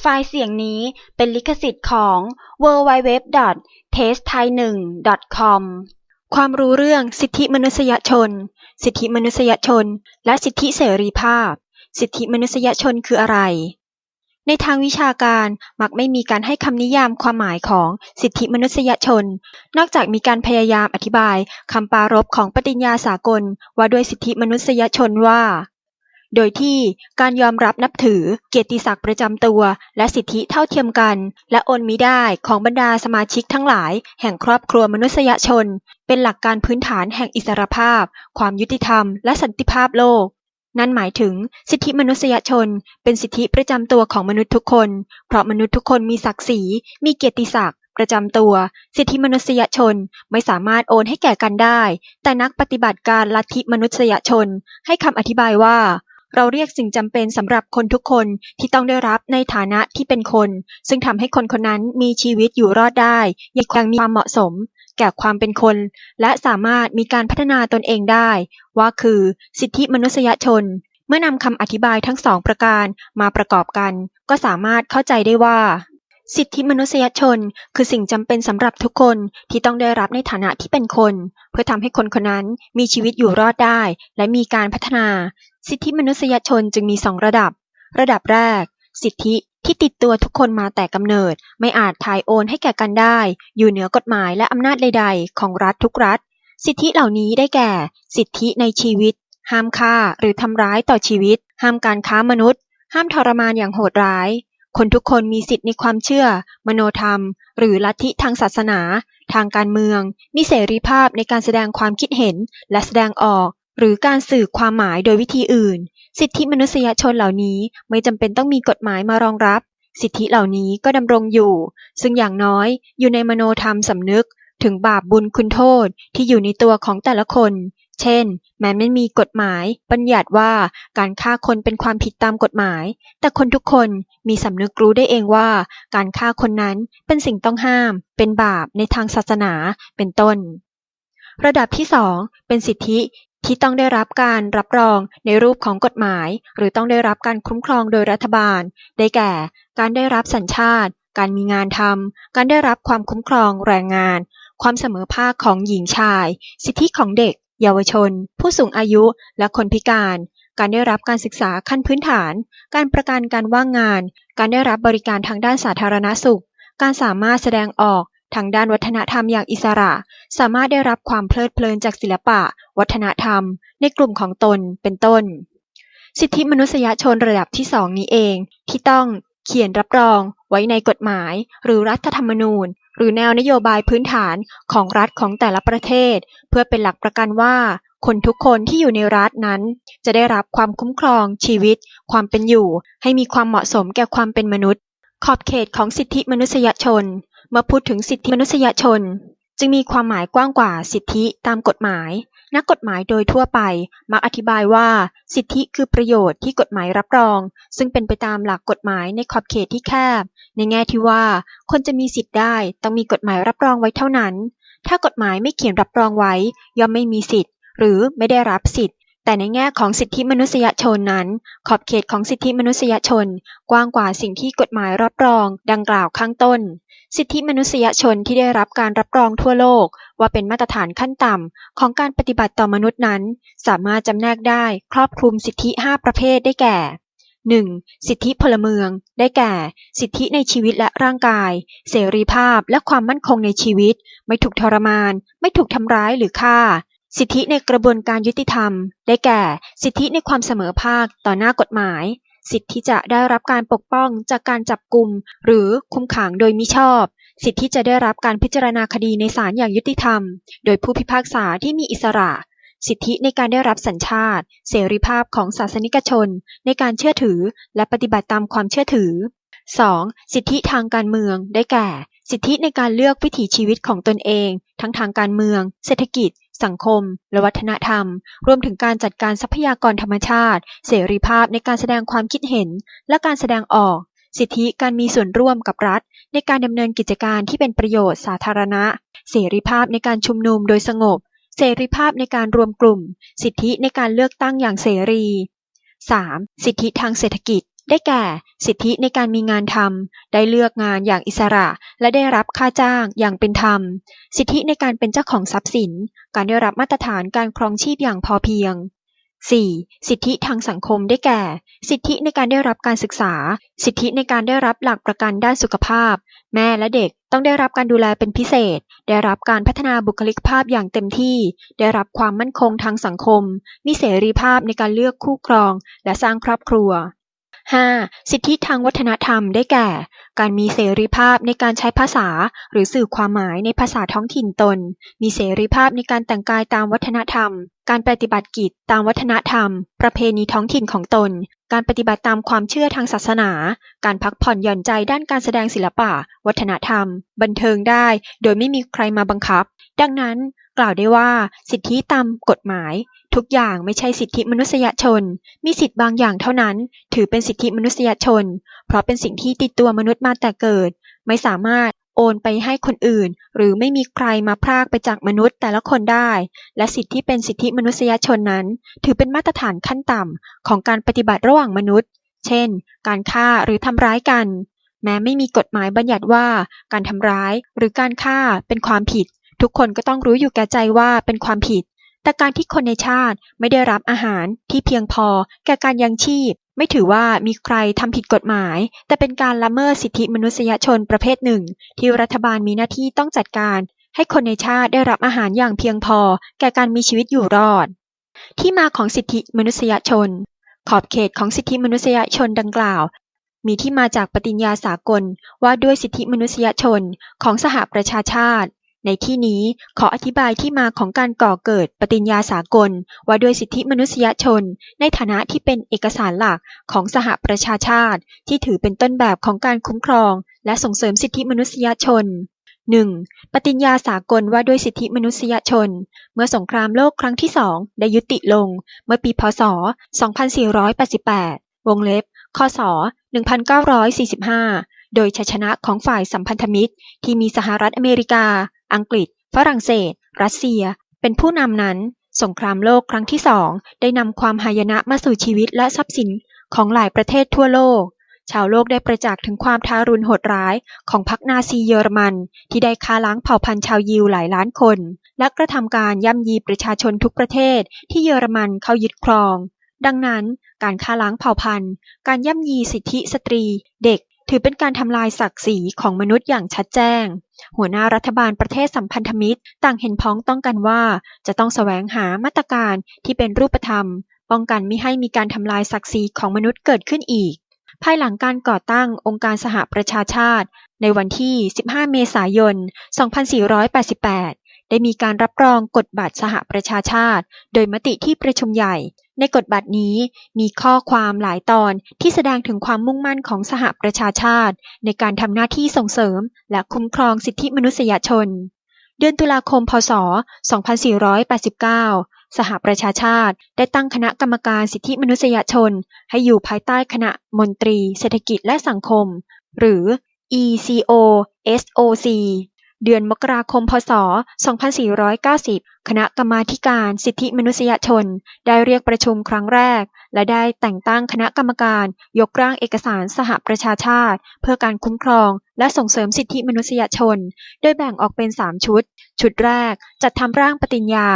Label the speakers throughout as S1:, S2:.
S1: ไฟล์เสียงนี้เป็นลิขสิทธิ์ของ www.testthai1.com ความรู้เรื่องสิทธิมนุษยชน สิทธิมนุษยชน และสิทธิเสรีภาพ สิทธิมนุษยชนคืออะไร ในทางวิชาการมักไม่มีการให้คำนิยามความหมายของสิทธิมนุษยชน นอกจากมีการพยายามอธิบายคำปรารภของปฏิญญาสากลว่าด้วยสิทธิมนุษยชนว่า โดยที่การยอมรับนับถือเกียรติศักดิ์ประจำตัว และสิทธิเท่าเทียมกัน และโอนมิได้ของบรรดาสมาชิกทั้งหลาย แห่งครอบครัวมนุษยชน เป็นหลักการพื้นฐานแห่งอิสรภาพ ความยุติธรรม และสันติภาพโลกนั่นหมายถึงสิทธิมนุษยชน เป็นสิทธิประจำตัวของมนุษย์ทุกคน เพราะมนุษย์ทุกคนมีศักดิ์ศรีมีเกียรติศักดิ์ประจำตัว สิทธิมนุษยชนไม่สามารถโอนให้แก่กันได้ แต่นักปฏิบัติการลัทธิมนุษยชน ให้คำอธิบายว่า เราเรียกสิ่งจำเป็นสำหรับคนทุกคนที่ต้องได้รับในฐานะที่เป็นคน ซึ่งทำให้คนคนนั้นมีชีวิตอยู่รอดได้อย่างมีความเหมาะสม แก่ความเป็นคน และสามารถมีการพัฒนาตนเองได้ ว่าคือ สิทธิมนุษยชน เมื่อนำคำอธิบายทั้งสองประการมาประกอบกัน ก็สามารถเข้าใจได้ว่า สิทธิมนุษยชน คือสิ่งจำเป็นสำหรับทุกคนที่ต้องได้รับในฐานะที่เป็นคน เพื่อทำให้คนคนนั้นมีชีวิตอยู่รอดได้ และมีการพัฒนา สิทธิมนุษยชนจึงมีสองระดับ ระดับแรก สิทธิที่ติดตัวทุกคนมาแต่กำเนิด ไม่อาจถ่ายโอนให้แก่กันได้ อยู่เหนือกฎหมายและอำนาจใด ๆ ของรัฐทุกรัฐ สิทธิเหล่านี้ได้แก่ สิทธิในชีวิต ห้ามฆ่าหรือทำร้ายต่อชีวิต ห้ามการค้ามนุษย์ ห้ามทรมานอย่างโหดร้าย คนทุกคนมีสิทธิในความเชื่อ มโนธรรม หรือลัทธิทางศาสนา ทางการเมือง มีเสรีภาพในการแสดงความคิดเห็นและแสดงออก หรือการสื่อความหมายโดยวิธีอื่น สิทธิมนุษยชนเหล่านี้ไม่จำเป็นต้องมีกฎหมายมารองรับ สิทธิเหล่านี้ก็ดำรงอยู่ ซึ่งอย่างน้อยอยู่ในมโนธรรมสำนึก ถึงบาปบุญคุณโทษที่อยู่ในตัวของแต่ละคน เช่น แม้ไม่มีกฎหมายบัญญัติว่าการฆ่าคนเป็นความผิดตามกฎหมาย แต่คนทุกคนมีสำนึกรู้ได้เองว่า การฆ่าคนนั้นเป็นสิ่งต้องห้าม เป็นบาปในทางศาสนา เป็นต้น ระดับที่สองเป็นสิทธิที่ต้องได้รับการรับรองในรูปของกฎหมาย หรือต้องได้รับการคุ้มครองโดยรัฐบาล ได้แก่ การได้รับสัญชาติ การมีงานทำการได้รับความคุ้มครองแรงงาน ความเสมอภาคของหญิงชาย สิทธิของเด็ก เยาวชน ผู้สูงอายุ และคนพิการ การได้รับการศึกษาขั้นพื้นฐาน การประกันการว่างงาน การได้รับบริการทางด้านสาธารณสุข การสามารถแสดงออกทางด้านวัฒนธรรมอย่างอิสระ สามารถได้รับความเพลิดเพลินจากศิลปะ วัฒนธรรม ในกลุ่มของตน เป็นต้น สิทธิมนุษยชนระดับที่สองนี้เอง ที่ต้องเขียนรับรองไว้ในกฎหมาย หรือรัฐธรรมนูญ หรือแนวนโยบายพื้นฐานของรัฐของแต่ละประเทศ เพื่อเป็นหลักประกันว่า คนทุกคนที่อยู่ในรัฐนั้น จะได้รับความคุ้มครองชีวิต ความเป็นอยู่ ให้มีความเหมาะสมแก่ความเป็นมนุษย์ ขอบเขตของสิทธิมนุษยชน เมื่อพูดถึงสิทธิมนุษยชน จึงมีความหมายกว้างกว่าสิทธิตามกฎหมาย นักกฎหมายโดยทั่วไปมักอธิบายว่า สิทธิคือประโยชน์ที่กฎหมายรับรอง ซึ่งเป็นไปตามหลักกฎหมายในขอบเขตที่แคบ ในแง่ที่ว่า คนจะมีสิทธิ์ได้ต้องมีกฎหมายรับรองไว้เท่านั้น ถ้ากฎหมายไม่เขียนรับรองไว้ ย่อมไม่มีสิทธิ์ หรือไม่ได้รับสิทธิ์ แต่ในแง่ของสิทธิมนุษยชนนั้น ขอบเขตของสิทธิมนุษยชน กว้างกว่าสิ่งที่กฎหมายรับรอง ดังกล่าวข้างต้น สิทธิมนุษยชนที่ได้รับการรับรองทั่วโลก ว่าเป็นมาตรฐานขั้นต่ำของการปฏิบัติต่อมนุษย์นั้น สามารถจำแนกได้ครอบคลุมสิทธิ 5 ประเภทได้แก่ 1. สิทธิพลเมือง ได้แก่ สิทธิในชีวิตและร่างกาย เสรีภาพและความมั่นคงในชีวิต ไม่ถูกทรมาน ไม่ถูกทำร้ายหรือฆ่า สิทธิในกระบวนการยุติธรรม ได้แก่ สิทธิในความเสมอภาคต่อหน้ากฎหมาย สิทธิที่จะได้รับการปกป้องจากการจับกุม หรือคุมขังโดยมิชอบ สิทธิที่จะได้รับการพิจารณาคดีในศาลอย่างยุติธรรม โดยผู้พิพากษาที่มีอิสระ สิทธิในการได้รับสัญชาติ เสรีภาพของศาสนิกชน ในการเชื่อถือ และปฏิบัติตามความเชื่อถือ 2. สิทธิทางการเมือง ได้แก่ สิทธิในการเลือกวิถีชีวิตของตนเอง ทั้งทางการเมือง เศรษฐกิจ สังคม และวัฒนธรรม รวมถึงการจัดการทรัพยากรธรรมชาติ เสรีภาพในการแสดงความคิดเห็น และการแสดงออก สิทธิการมีส่วนร่วมกับรัฐ ในการดำเนินกิจการที่เป็นประโยชน์สาธารณะ เสรีภาพในการชุมนุมโดยสงบ เสรีภาพในการรวมกลุ่ม สิทธิในการเลือกตั้งอย่างเสรี 3. สิทธิทางเศรษฐกิจ ได้แก่ สิทธิในการมีงานทำ ได้เลือกงานอย่างอิสระ และได้รับค่าจ้างอย่างเป็นธรรม สิทธิในการเป็นเจ้าของทรัพย์สิน การได้รับมาตรฐานการครองชีพอย่างพอเพียง 4. สิทธิทางสังคมได้แก่ สิทธิในการได้รับการศึกษา สิทธิในการได้รับหลักประกันด้านสุขภาพ แม่และเด็กต้องได้รับการดูแลเป็นพิเศษ ได้รับการพัฒนาบุคลิกภาพอย่างเต็มที่ ได้รับความมั่นคงทางสังคม มีเสรีภาพในการเลือกคู่ครอง และสร้างครอบครัว 5. สิทธิทางวัฒนธรรมได้แก่ การมีเสรีภาพในการใช้ภาษา หรือสื่อความหมายในภาษาท้องถิ่นตน มีเสรีภาพในการแต่งกายตามวัฒนธรรม การปฏิบัติกิจตามวัฒนธรรม ประเพณีท้องถิ่นของตน การปฏิบัติตามความเชื่อทางศาสนา การพักผ่อนหย่อนใจด้านการแสดงศิลปะ วัฒนธรรม บันเทิงได้ โดยไม่มีใครมาบังคับ ดังนั้น กล่าวได้ว่า สิทธิตามกฎหมาย ทุกอย่างไม่ใช่สิทธิมนุษยชน มีสิทธิบางอย่างเท่านั้น ถือเป็นสิทธิมนุษยชน เพราะเป็นสิ่งที่ติดตัวมนุษย์มาแต่เกิด ไม่สามารถโอนไปให้คนอื่น หรือไม่มีใครมาพรากไปจากมนุษย์แต่ละคนได้ และสิทธิที่เป็นสิทธิมนุษยชนนั้น ถือเป็นมาตรฐานขั้นต่ำของการปฏิบัติระหว่างมนุษย์ เช่น การฆ่าหรือทำร้ายกัน แม้ไม่มีกฎหมายบัญญัติว่า การทำร้ายหรือการฆ่าเป็นความผิด ทุกคนก็ต้องรู้อยู่แก่ใจว่าเป็นความผิด แต่การที่คนในชาติไม่ได้รับอาหารที่เพียงพอแก่การยังชีพ ไม่ถือว่ามีใครทำผิดกฎหมาย แต่เป็นการละเมิดสิทธิมนุษยชนประเภทหนึ่ง ที่รัฐบาลมีหน้าที่ต้องจัดการ ให้คนในชาติได้รับอาหารอย่างเพียงพอ แก่การมีชีวิตอยู่รอด ที่มาของสิทธิมนุษยชน ขอบเขตของสิทธิมนุษยชนดังกล่าว มีที่มาจากปฏิญญาสากลว่าด้วยสิทธิมนุษยชนของสหประชาชาติ ในที่นี้ขออธิบายที่มาของการก่อเกิดปฏิญญาสากล ว่าด้วยสิทธิมนุษยชน ในฐานะที่เป็นเอกสารหลักของสหประชาชาติ ที่ถือเป็นต้นแบบของการคุ้มครอง และส่งเสริมสิทธิมนุษยชน 1. ปฏิญญาสากลว่าด้วยสิทธิมนุษยชน เมื่อสงครามโลกครั้งที่สองได้ยุติลง เมื่อปีพศ 2488 วงเล็บคศ 1945 โดยชัยชนะของฝ่ายสัมพันธมิตร ที่มีสหรัฐอเมริกา อังกฤษ ฝรั่งเศส รัสเซีย เป็นผู้นำนั้น สงครามโลกครั้งที่สองได้นำความหายนะมาสู่ชีวิตและทรัพย์สินของหลายประเทศทั่วโลก ชาวโลกได้ประจักษ์ถึงความทารุณโหดร้ายของพรรคนาซีเยอรมัน ที่ได้ฆ่าล้างเผ่าพันธุ์ชาวยิวหลายล้านคน และกระทำการย่ำยีประชาชนทุกประเทศที่เยอรมันเข้ายึดครอง ดังนั้น การฆ่าล้างเผ่าพันธุ์ การย่ำยีสิทธิสตรี เด็ก ถือเป็นการทำลายศักดิ์ศรีของมนุษย์อย่างชัดแจ้ง หัวหน้ารัฐบาลประเทศสัมพันธมิตร ต่างเห็นพ้องต้องกันว่า จะต้องแสวงหามาตรการที่เป็นรูปธรรม ป้องกันไม่ให้มีการทำลายศักดิ์ศรีของมนุษย์เกิดขึ้นอีก ภายหลังการก่อตั้งองค์การสหประชาชาติ ในวันที่ 15 เมษายน 2488 ได้มีการรับรองกฎบัตรสหประชาชาติ โดยมติที่ประชุมใหญ่ ในกฎบัตรนี้มีข้อความหลายตอนที่แสดงถึงความมุ่งมั่นของสหประชาชาติ ในการทำหน้าที่ส่งเสริม และคุ้มครองสิทธิมนุษยชน เดือนตุลาคม พศ 2489สหประชาชาติได้ตั้งคณะกรรมการสิทธิมนุษยชน ให้อยู่ภายใต้คณะมนตรี เศรษฐกิจและสังคม หรือ ECOSOC เดือนมกราคม พศ 2490 คณะกรรมาธิการสิทธิมนุษยชน ได้เรียกประชุมครั้งแรก และได้แต่งตั้งคณะกรรมการยกร่างเอกสารสหประชาชาติ เพื่อการคุ้มครองและส่งเสริมสิทธิมนุษยชน โดยแบ่งออกเป็น 3 ชุด ชุดแรกจัดทำร่างปฏิญญา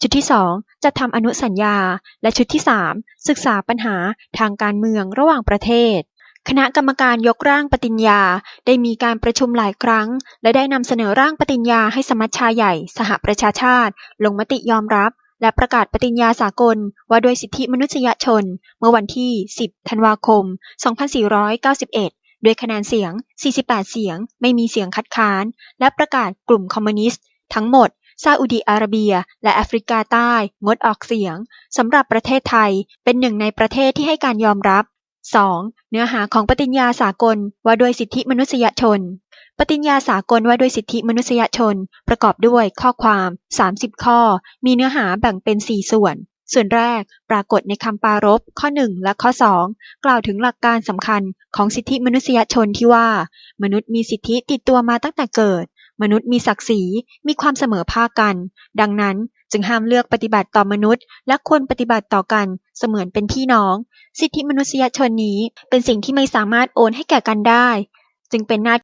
S1: ชุดที่ 2 จัดทำอนุสัญญา และชุดที่ 3 ศึกษาปัญหาทางการเมืองระหว่างประเทศ คณะกรรมการยกร่างปฏิญญาได้มีการประชุมหลายครั้ง และได้นำเสนอร่างปฏิญญาให้สมัชชาใหญ่ สหประชาชาติ ลงมติยอมรับ และประกาศปฏิญญาสากล ว่าด้วยสิทธิมนุษยชน เมื่อวันที่ 10 ธันวาคม 2491 ด้วยคะแนนเสียง 48 เสียง ไม่มีเสียงคัดค้าน และประกาศกลุ่มคอมมิวนิสต์ ทั้งหมดซาอุดิอาระเบีย และแอฟริกาใต้ งดออกเสียงสำหรับประเทศไทย เป็นหนึ่งในประเทศที่ให้การยอมรับ 2. เนื้อหาของปฏิญญาสากลว่าด้วยสิทธิมนุษยชน ปฏิญญาสากลว่าด้วยสิทธิมนุษยชน ประกอบด้วยข้อความ 30 ข้อ มีเนื้อหาแบ่งเป็น 4 ส่วน ส่วนแรก ปรากฏในคำปรารภข้อ 1 และข้อ 2 กล่าวถึงหลักการสำคัญของสิทธิมนุษยชนที่ว่า มนุษย์มีสิทธิติดตัวมาตั้งแต่เกิด มนุษย์มีศักดิ์ศรีมีความเสมอภาคกัน ดังนั้น จึงห้ามเลือกปฏิบัติต่อมนุษย์ และควรปฏิบัติต่อกันเสมือนเป็นพี่น้อง สิทธิมนุษยชนนี้เป็นสิ่งที่ไม่สามารถโอนให้แก่กันได้ จึงเป็นหน้า